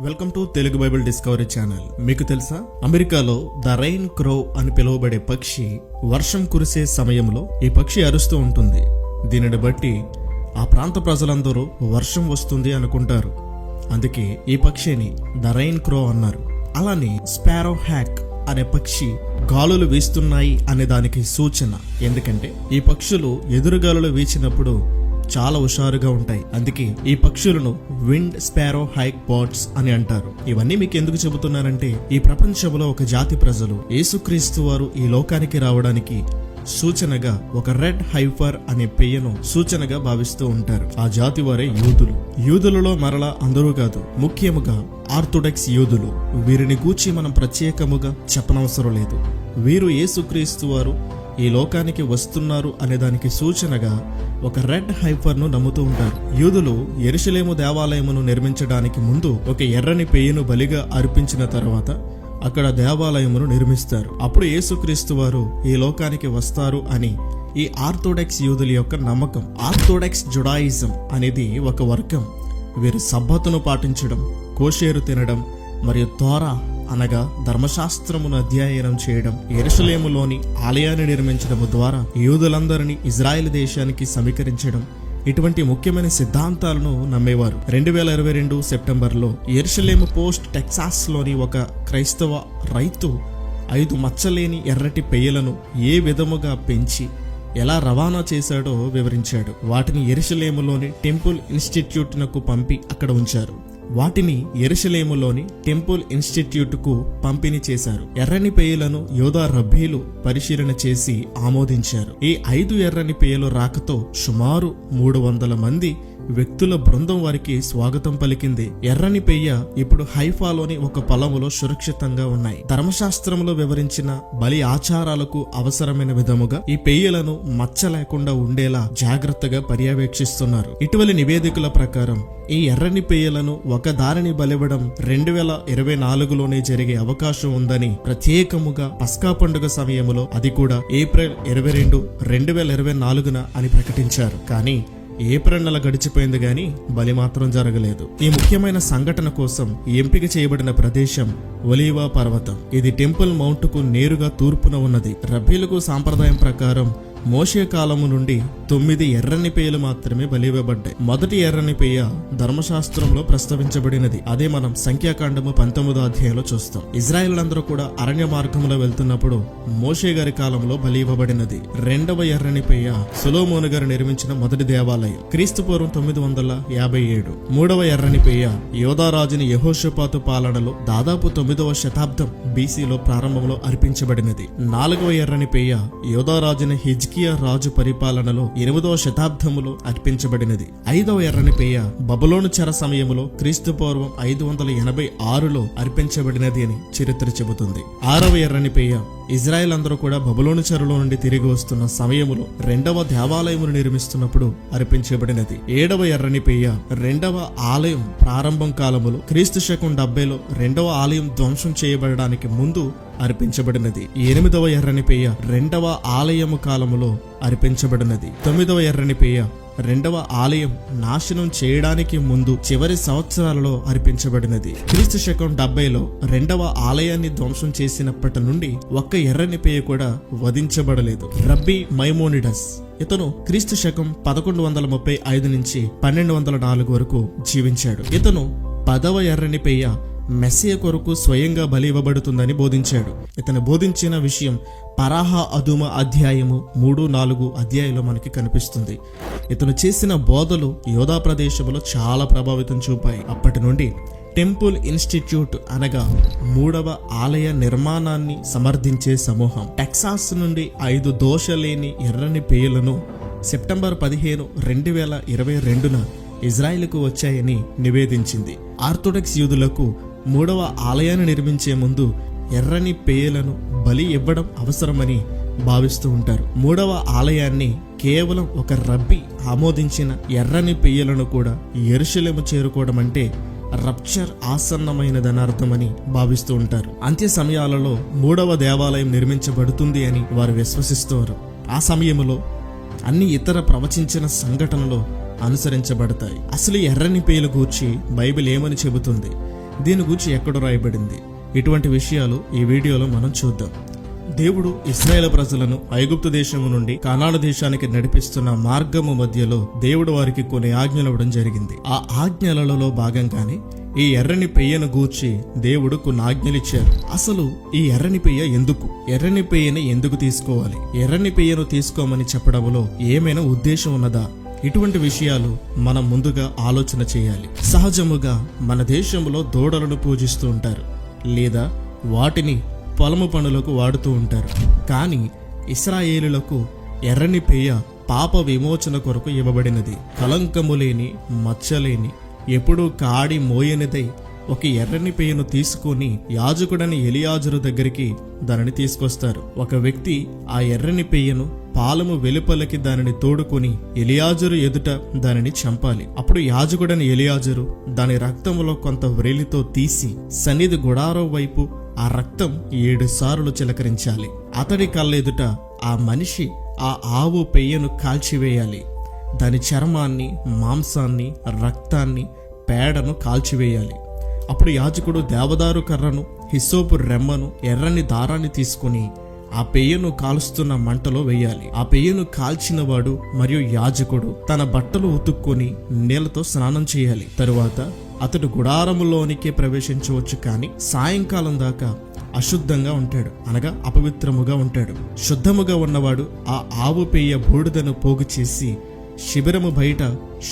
Welcome to Telugu bible discovery channel. మీకు తెలుసా? అమెరికాలో ద రైన్ క్రో అని పిలువబడే పక్షి వర్షం కురిసే సమయంలో ఈ పక్షి అరుస్తూ ఉంటుంది. దీనిని బట్టి ఆ ప్రాంత ప్రజలందరూ వర్షం వస్తుంది అనుకుంటారు. అందుకే ఈ పక్షిని ద రైన్ క్రో అన్నారు. అలానే స్పారో హ్యాక్ అనే పక్షి గాలులు వీస్తున్నాయి అనే దానికి సూచన. ఎందుకంటే ఈ పక్షులు ఎదురుగాలులు వీచినప్పుడు చాలా హుషారుగా ఉంటాయి. అందుకే ఈ పక్షులను విండ్ స్పారో హైక్ బర్డ్స్ అని అంటారు. ఇవన్నీ మీకు ఎందుకు చెబుతున్నానంటే ఈ ప్రపంచంలో ఒక జాతి ప్రజలు యేసుక్రీస్తు వారు ఈ లోకానికి రావడానికి సూచనగా ఒక రెడ్ హైఫర్ అనే పెయ్యను సూచనగా భావిస్తూ ఉంటారు. ఆ జాతి వారే యూదులు. యూదులలో మరలా అందరూ కాదు ముఖ్యముగా ఆర్థోడాక్స్ యూదులు. వీరిని గూర్చి మనం ప్రత్యేకముగా చెప్పనవసరం లేదు. వీరు యేసుక్రీస్తు వారు ఈ లోకానికి వస్తున్నారు అనే దానికి సూచనగా ఒక రెడ్ హైపర్ను నమ్ముతూ ఉంటారు. యూదులు ఎరుషలేము దేవాలయమును నిర్మించడానికి ముందు ఒక ఎర్రని పెయ్యను బలిగా అర్పించిన తర్వాత అక్కడ దేవాలయమును నిర్మిస్తారు. అప్పుడు యేసుక్రీస్తు వారు ఈ లోకానికి వస్తారు అని ఈ ఆర్థోడాక్స్ యూదుల యొక్క నమ్మకం. ఆర్థోడాక్స్ జుడాయిజం అనేది ఒక వర్గం. వీరు సబ్బతును పాటించడం కోషేరు తినడం మరియు తోరా అనగా ధర్మశాస్త్రమును అధ్యయనం చేయడం ఎరుసలేములోని ఆలయాన్ని నిర్మించడం ద్వారా యూదులందరినీ ఇజ్రాయెల్ దేశానికి సమీకరించడం ఇటువంటి ముఖ్యమైన సిద్ధాంతాలను నమ్మేవారు. రెండు వేల ఇరవై రెండు సెప్టెంబర్లో ఎరుసలేము పోస్ట్ టెక్సాస్లోని ఒక క్రైస్తవ రైతు ఐదు మచ్చలేని ఎర్రటి పెయ్యలను ఏ విధముగా పెంచి ఎలా రవాణా చేశాడో వివరించాడు. వాటిని ఎరుసలేములోని టెంపుల్ ఇన్స్టిట్యూట్నకు పంపి అక్కడ ఉంచారు. వాటిని ఎరుసలేములోని టెంపుల్ ఇన్స్టిట్యూట్కు పంపిణీ చేశారు. ఎర్రని పేయలను యోధా రబ్బీలు పరిశీలన చేసి ఆమోదించారు. ఈ ఐదు ఎర్రని పేయలు రాకతో సుమారు మూడు వందల మంది వ్యక్తుల బృందం వారికి స్వాగతం పలికింది. ఎర్రని పెయ్య ఇప్పుడు హైఫాలోని ఒక పొలములో సురక్షితంగా ఉన్నాయి. ధర్మశాస్త్రంలో వివరించిన బలి ఆచారాలకు అవసరమైన విధముగా ఈ పెయ్యలను మచ్చ లేకుండా ఉండేలా జాగ్రత్తగా పర్యవేక్షిస్తున్నారు. ఇటీవలి నివేదికల ప్రకారం ఈ ఎర్రని పెయ్యలను ఒక దారిని బలివ్వడం రెండు వేల ఇరవై నాలుగులోనే జరిగే అవకాశం ఉందని ప్రత్యేకముగా పస్కా పండుగ సమయంలో అది కూడా ఏప్రిల్ ఇరవై రెండు రెండు వేల ఇరవై నాలుగున అని ప్రకటించారు. కానీ ఏప్రిల్ నెల గడిచిపోయింది గాని బలి మాత్రం జరగలేదు. ఈ ముఖ్యమైన సంఘటన కోసం ఎంపిక చేయబడిన ప్రదేశం ఒలీవా పర్వతం. ఇది టెంపుల్ మౌంట్కు నేరుగా తూర్పున ఉన్నది. రబ్బీలకు సాంప్రదాయం ప్రకారం మోషే కాలము నుండి తొమ్మిది ఎర్రని పేయలు మాత్రమే బలివ్వబడ్డాయి. మొదటి ఎర్రని పేయ ధర్మశాస్త్రంలో ప్రస్తావించబడినది. అదే మనం సంఖ్యాకాండము పంతొమ్మిదో అధ్యాయంలో చూస్తాం. ఇజ్రాయేల్ కూడా అరణ్య మార్గంలో వెళ్తున్నప్పుడు మోషే గారి కాలంలో బలి ఇవ్వబడినది రెండవ ఎర్రని పేయ సులోమోను గారు నిర్మించిన మొదటి దేవాలయం. క్రీస్తు పూర్వం తొమ్మిది వందల యాభై ఏడు. మూడవ ఎర్రని పేయ యోధారాజుని యహోషపాతు పాలనలో దాదాపు తొమ్మిదవ శతాబ్దం బీసీలో ప్రారంభంలో అర్పించబడినది. నాలుగవ ఎర్రని పేయ యోధారాజుని హిజ్కియా రాజు పరిపాలనలో ఎనిమిదవ శతాబ్దములో అర్పించబడినది. ఐదవ ఎర్రని పేయ బబులోను చెర సమయములో క్రీస్తు పూర్వం ఐదు వందల ఎనభై ఆరులో అర్పించబడినది అని చరిత్ర చెబుతుంది. ఆరవ ఎర్రని పేయ ఇజ్రాయెల్ అందరూ కూడా బబులోను చెరలో నుండి తిరిగి వస్తున్న సమయములో రెండవ దేవాలయమును నిర్మిస్తున్నప్పుడు అర్పించబడినది. ఏడవ ఎర్రని పేయ రెండవ ఆలయం ప్రారంభం కాలములో క్రీస్తు శకం డెబ్బైలో రెండవ ఆలయం ధ్వంసం చేయబడడానికి ముందు అర్పించబడినది. ఎనిమిదవ ఎర్రని పేయ రెండవ ఆలయము కాలములో అర్పించబడినది. తొమ్మిదవ ఎర్రని పేయ రెండవ ఆలయం నాశనం చేయడానికి ముందు చివరి సంవత్సరాలలో అర్పించబడినది. క్రీస్తు శకం డెబ్బైలో రెండవ ఆలయాన్ని ధ్వంసం చేసినప్పటి నుండి ఒక్క ఎర్రని పేయ కూడా వధించబడలేదు. రబ్బీ మైమోనిడస్ ఇతను క్రీస్తు శకం పదకొండు వందల ముప్పై ఐదు నుంచి పన్నెండు వందల నాలుగు వరకు జీవించాడు. ఇతను పదవ ఎర్రని పేయ మెస్సియ కొరకు స్వయంగా బలి ఇవ్వబడుతుందని బోధించాడు. ఇతను బోధించిన విషయం పరాహ అదుమ అధ్యాయము మూడు నాలుగు అధ్యాయంలో మనకి కనిపిస్తుంది. ఇతను చేసిన బోధలు యోధా ప్రదేశంలో చాలా ప్రభావితం చూపాయి. అప్పటి నుండి టెంపుల్ ఇన్స్టిట్యూట్ అనగా మూడవ ఆలయ నిర్మాణాన్ని సమర్థించే సమూహం. టెక్సాస్ నుండి ఐదు దోషలేని ఎర్రని పేయలను సెప్టెంబర్ పదిహేను రెండు వేల ఇరవై రెండున ఇజ్రాయిల్కు వచ్చాయని నివేదించింది. ఆర్థోడాక్స్ యూదులకు మూడవ ఆలయాన్ని నిర్మించే ముందు ఎర్రని పేయలను బలి ఇవ్వడం అవసరమని భావిస్తూ ఉంటారు. మూడవ ఆలయాన్ని కేవలం ఒక రబ్బి ఆమోదించిన ఎర్రని పెయ్యలను కూడా ఎరుశలేము చేరుకోవడం అంటే రప్చర్ ఆసన్నమైనదని అర్థమని భావిస్తూ ఉంటారు. అంత్య సమయాలలో మూడవ దేవాలయం నిర్మించబడుతుంది అని వారు విశ్వసిస్తారు. ఆ సమయంలో అన్ని ఇతర ప్రవచించిన సంఘటనలు అనుసరించబడతాయి. అసలు ఎర్రని పేలు గూర్చి బైబిల్ ఏమని చెబుతుంది? దీని గురించి ఎక్కడ రాయబడింది. ఇటువంటి విషయాలు ఈ వీడియోలో మనం చూద్దాం. దేవుడు ఇస్రాయేల్ ప్రజలను ఐగుప్తు దేశము నుండి కనాడు దేశానికి నడిపిస్తున్న మార్గము మధ్యలో దేవుడు వారికి కొన్ని ఆజ్ఞలు ఇవ్వడం జరిగింది. ఆ ఆజ్ఞలలో భాగంగానే ఈ ఎర్రని పెయ్యను గూర్చి దేవుడు కొన్ని ఆజ్ఞలు ఇచ్చారు. అసలు ఈ ఎర్రని పెయ్య ఎందుకు? ఎర్రని పెయ్యని ఎందుకు తీసుకోవాలి? ఎర్రని పెయ్యను తీసుకోమని చెప్పడంలో ఏమైనా ఉద్దేశం ఉన్నదా? ఇటువంటి విషయాలు మనం ముందుగా ఆలోచన చేయాలి. సహజముగా మన దేశంలో దూడలను పూజిస్తూ ఉంటారు. లేదా వాటిని పొలము పనులకు వాడుతూ ఉంటారు. కానీ ఇస్రాయేలులకు ఎర్రని పేయ పాప విమోచన కొరకు ఇవ్వబడినది. కలంకము లేని మచ్చలేని ఎప్పుడూ కాడి మోయనిదై ఒక ఎర్రని పేయను తీసుకొని యాజకుడని ఎలియాజరు దగ్గరికి దానిని తీసుకొస్తారు. ఒక వ్యక్తి ఆ ఎర్రని పేయను పాలము వెలుపలకి దానిని తోడుకొని ఎలియాజరు ఎదుట దానిని చంపాలి. అప్పుడు యాజకుడని ఎలియాజరు దాని రక్తములో కొంత వ్రేలితో తీసి సన్నిధి గుడారం వైపు ఆ రక్తం ఏడు సార్లు చిలకరించాలి. అతడి కళ్ళెదుట ఆ మనిషి ఆ ఆవు పెయ్యను కాల్చివేయాలి. దాని చర్మాన్ని మాంసాన్ని రక్తాన్ని పేడను కాల్చివేయాలి. అప్పుడు యాజకుడు దేవదారు కర్రను హిస్సోపు రెమ్మను ఎర్రని దారాన్ని తీసుకుని ఆ పెయ్యను కాలుస్తున్న మంటలో వేయాలి. ఆ పెయ్యను కాల్చినవాడు మరియు యాజకుడు తన బట్టలు ఉతుక్కొని నీళ్ళతో స్నానం చేయాలి. తరువాత అతడు గుడారములోనికే ప్రవేశించవచ్చు కానీ సాయంకాలం దాకా అశుద్ధంగా ఉంటాడు. అనగా అపవిత్రముగా ఉంటాడు. శుద్ధముగా ఉన్నవాడు ఆ ఆవు పెయ్య బూడిదను పోగు చేసి శిబిరము బయట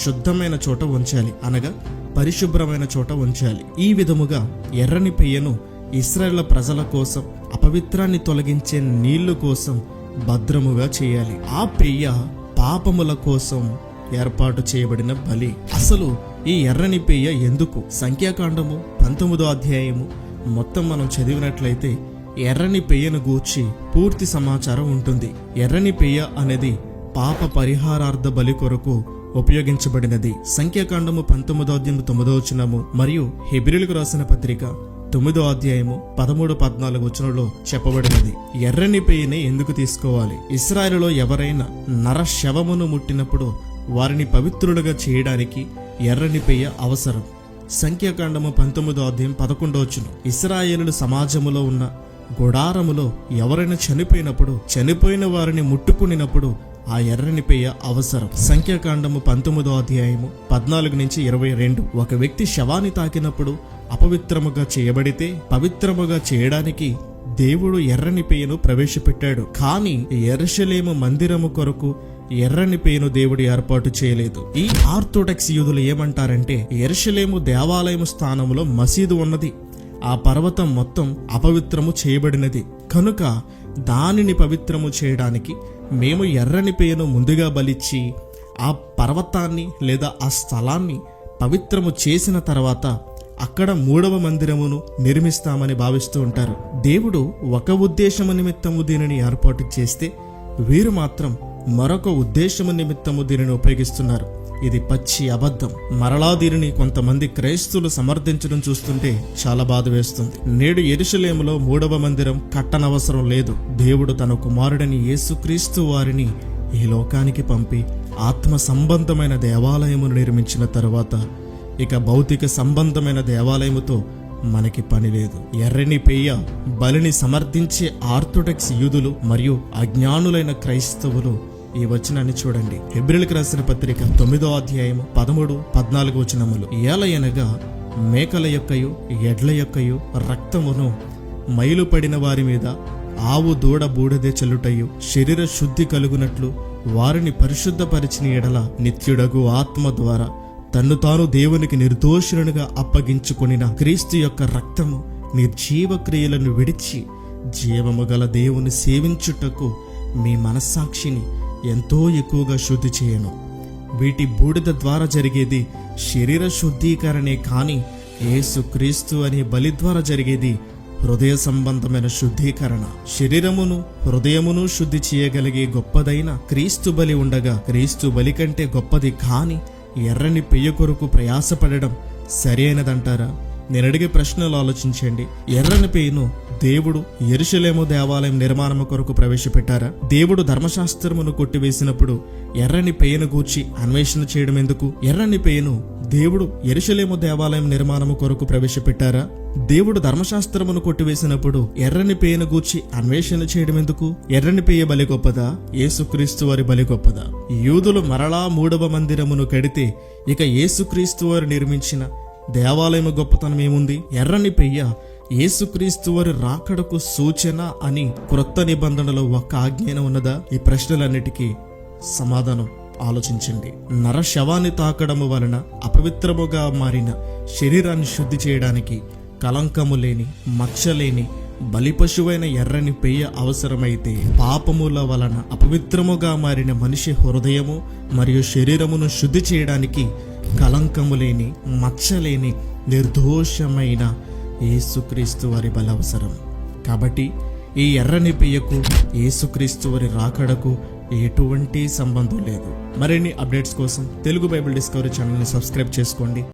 శుద్ధమైన చోట ఉంచాలి. అనగా పరిశుభ్రమైన చోట ఉంచాలి. ఈ విధముగా ఎర్రని పెయ్యను ఇస్రాయేల్ ప్రజల కోసం అపవిత్రాన్ని తొలగించే నీళ్ళు కోసం భద్రముగా చేయాలి. ఆ పెయ్య పాపముల కోసం ఏర్పాటు చేయబడిన బలి. అసలు ఈ ఎర్రని పెయ్య ఎందుకు? సంఖ్యాకాండము పంతొమ్మిదో అధ్యాయము. మొత్తం మనం చదివినట్లయితే ఎర్రని పెయ్యను గూర్చి పూర్తి సమాచారం ఉంటుంది. ఎర్రని పెయ్య అనేది పాప పరిహారార్థ బలి కొరకు ఉపయోగించబడినది. సంఖ్యాకాండము పంతొమ్మిదో అధ్యాయం తొమ్మిదో వచనము మరియు హెబ్రిలకు రాసిన పత్రిక తొమ్మిదో అధ్యాయము పదమూడు పద్నాలుగు వచనంలో చెప్పబడినది. ఎర్రని పేయని ఎందుకు తీసుకోవాలి? ఇస్రాయలులో ఎవరైనా నర శవమును ముట్టినప్పుడు వారిని పవిత్రులుగా చేయడానికి ఎర్రని పేయ అవసరం. సంఖ్యాకాండము పంతొమ్మిదో అధ్యాయం పదకొండో వచ్చును ఇస్రాయేలు సమాజములో ఉన్న గుడారములో ఎవరైనా చనిపోయినప్పుడు చనిపోయిన వారిని ముట్టుకునినప్పుడు ఆ ఎర్రని పేయ అవసరం. సంఖ్యాకాండము పంతొమ్మిదో అధ్యాయము పద్నాలుగు నుంచి ఇరవై రెండు. ఒక వ్యక్తి శవాన్ని తాకినప్పుడు అపవిత్రముగా చేయబడితే పవిత్రముగా చేయడానికి దేవుడు ఎర్రని పేయను ప్రవేశపెట్టాడు. కానీ ఎర్షలేము మందిరము కొరకు ఎర్రని పేను దేవుడు ఏర్పాటు చేయలేదు. ఈ ఆర్థోడాక్స్ యూదులు ఏమంటారంటే ఎరుషలేము దేవాలయము స్థానంలో మసీదు ఉన్నది. ఆ పర్వతం మొత్తం అపవిత్రము చేయబడినది. కనుక దానిని పవిత్రము చేయడానికి మేము ఎర్రని పేను ముందుగా బలిచ్చి ఆ పర్వతాన్ని లేదా ఆ స్థలాన్ని పవిత్రము చేసిన తర్వాత అక్కడ మూడవ మందిరమును నిర్మిస్తామని భావిస్తూ ఉంటారు. దేవుడు ఒక ఉద్దేశము నిమిత్తము దీనిని ఏర్పాటు చేస్తే వీరు మాత్రం మరొక ఉద్దేశము నిమిత్తము దీనిని ఉపయోగిస్తున్నారు. ఇది పచ్చి అబద్ధం. మరలా దీనిని కొంతమంది క్రైస్తువులు సమర్థించడం చూస్తుంటే చాలా బాధ వేస్తుంది. నేడు ఎరుషలేములో మూడవ మందిరం కట్టనవసరం లేదు. దేవుడు తన కుమారుడని యేసుక్రీస్తు వారిని ఈ లోకానికి పంపి ఆత్మ సంబంధమైన దేవాలయమును నిర్మించిన తరువాత ఇక భౌతిక సంబంధమైన దేవాలయముతో మనకి పని లేదు. ఎర్రని పెయ్య బలిని సమర్థించే ఆర్థోడాక్స్ యూదులు మరియు అజ్ఞానులైన క్రైస్తవులు ఈ వచనాన్ని చూడండి. హెబ్రిల్కి రాసిన పత్రిక తొమ్మిదో అధ్యాయము పదమూడు పద్నాలుగు వచనములు. ఏలయనగా మేకల యొక్కయు ఎడ్ల యొక్కయు రక్తమును మైలుపడిన వారి మీద ఆవు దూడ బూడదే చెల్లుటయు శరీర శుద్ధి కలుగునట్లు వారిని పరిశుద్ధపరిచిన ఎడల నిత్యుడగు ఆత్మ ద్వారా తన్ను తాను దేవునికి నిర్దోషులుగా అప్పగించుకొనిన క్రీస్తు యొక్క రక్తము నిర్జీవక్రియలను విడిచి జీవము గల దేవుని సేవించుటకు మీ మనస్సాక్షిని ఎంతో ఎక్కువగా శుద్ధి చేయను. వీటి బూడిద ద్వారా జరిగేది శరీర శుద్ధీకరణే కానీ యేసు క్రీస్తు అనే బలి ద్వారా జరిగేది హృదయ సంబంధమైన శుద్ధీకరణ. శరీరమును హృదయమును శుద్ధి చేయగలిగే గొప్పదైన క్రీస్తు బలి ఉండగా క్రీస్తు బలి కంటే గొప్పది కాని ఎర్రని పెయ్య కొరకు ప్రయాసపడడం సరైనదంటారా? నేను అడిగే ప్రశ్నలు ఆలోచించండి. ఎర్రని పేయును దేవుడు ఎరుషలేము దేవాలయం నిర్మాణము కొరకు ప్రవేశపెట్టారా? దేవుడు ధర్మశాస్త్రమును కొట్టివేసినప్పుడు ఎర్రని పేయను గూర్చి అన్వేషణ చేయడం ఎందుకు ఎర్రని పేయను దేవుడు ఎరుషలేము దేవాలయం నిర్మాణము కొరకు ప్రవేశపెట్టారా? దేవుడు ధర్మశాస్త్రమును కొట్టివేసినప్పుడు ఎర్రని పేయను గూర్చి అన్వేషణ చేయడం ఎందుకు ఎర్రని పేయ బలి గొప్పదా? యేసుక్రీస్తు వారి బలి గొప్పదా? యూదులు మరలా మూడవ మందిరమును కడితే ఇక యేసుక్రీస్తు వారు నిర్మించిన దేవాలయము గొప్పతనం ఏముంది? ఎర్రని పెయ్య యేసుక్రీస్తు వారి రాకడకు సూచన అని క్రొత్త నిబంధనలో ఒక్క ఆజ్ఞాన ఉన్నదా? ఈ ప్రశ్నలన్నిటికీ సమాధానం ఆలోచించండి. నర శవాన్ని తాకడము వలన అపవిత్రముగా మారిన శరీరాన్ని శుద్ధి చేయడానికి కలంకము లేని మచ్చలేని బలిపశువైన ఎర్రని పెయ్య అవసరమైతే పాపముల వలన అపవిత్రముగా మారిన మనిషి హృదయము మరియు శరీరమును శుద్ధి చేయడానికి కలంకము లేని మచ్చలేని నిర్దోషమైన యేసుక్రీస్తు వారి బల అవసరం కాబట్టి ఈ ఎర్రని పెయ్యకు యేసుక్రీస్తు వారి రాకడకు ఎటువంటి సంబంధం లేదు. మరిన్ని అప్డేట్స్ కోసం తెలుగు బైబిల్ డిస్కవరీ ఛానల్ని సబ్స్క్రైబ్ చేసుకోండి.